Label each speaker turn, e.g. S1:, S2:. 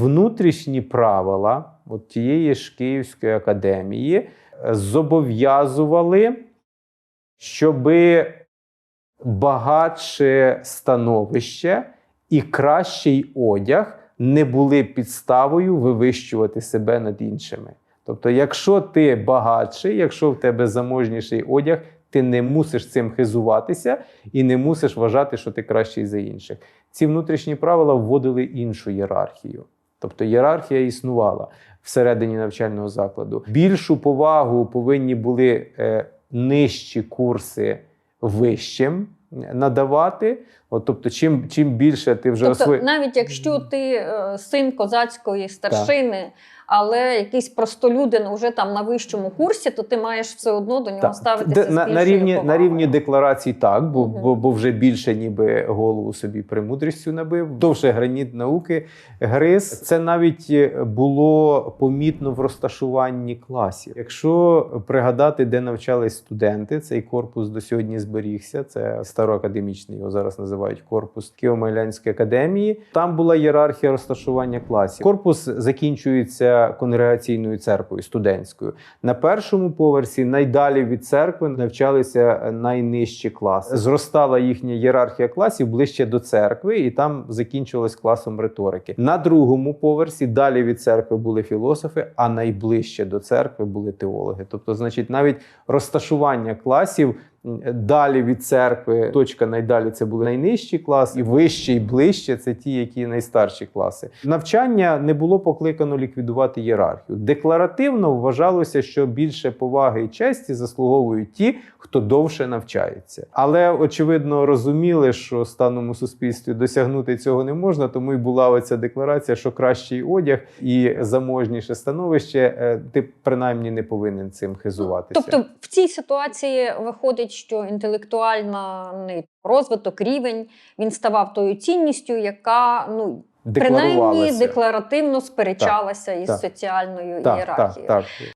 S1: Внутрішні правила от тієї ж Київської академії е, зобов'язували, щоби багатше становище і кращий одяг не були підставою вивищувати себе над іншими. Тобто, якщо ти багатший, якщо в тебе заможніший одяг, ти не мусиш цим хизуватися і не мусиш вважати, що ти кращий за інших. Ці внутрішні правила вводили іншу ієрархію. Тобто ієрархія існувала всередині навчального закладу. Більшу повагу повинні були е, нижчі курси вищим надавати. От, тобто, чим, чим більше ти вже
S2: Тобто,
S1: освоїв.
S2: навіть якщо ти е, син козацької старшини, але якийсь простолюдин уже там на вищому курсі, то ти маєш все одно до нього
S1: Так.
S2: ставитися
S1: Де-
S2: з
S1: на,
S2: більшою
S1: на, рівні, на рівні декларацій так, бо,
S2: Мгм.
S1: бо, бо вже більше ніби голову собі премудрістю набив. Довше граніт науки гриз. Це навіть е, було помітно в розташуванні класів. Якщо пригадати, де навчались студенти, цей корпус до сьогодні зберігся. Це староакадемічний, його зараз називають корпус Києво-Могилянської академії. Там була ієрархія розташування класів. Корпус закінчується конгрегаційною церквою студентською. На першому поверсі найдалі від церкви навчалися найнижчі класи. Зростала їхня ієрархія класів ближче до церкви, і там закінчувалась класом риторики. На другому поверсі далі від церкви були філософи, а найближче до церкви були теологи. Тобто, значить, навіть розташування класів. Далі від церкви, точка найдалі це були найнижчі класи, і вище і ближче це ті, які найстарші класи. Навчання не було покликано ліквідувати ієрархію. Декларативно вважалося, що більше поваги і честі заслуговують ті, хто довше навчається. Але очевидно розуміли, що станом у суспільстві досягнути цього не можна, тому і була оця декларація, що кращий одяг і заможніше становище, е, ти принаймні не повинен цим хизуватися.
S2: Тобто в цій ситуації виходить, що інтелектуальний розвиток, рівень він ставав тою цінністю, яка ну принаймні декларативно сперечалася із
S1: так.
S2: соціальною
S1: так,
S2: ієрархією.
S1: так, так.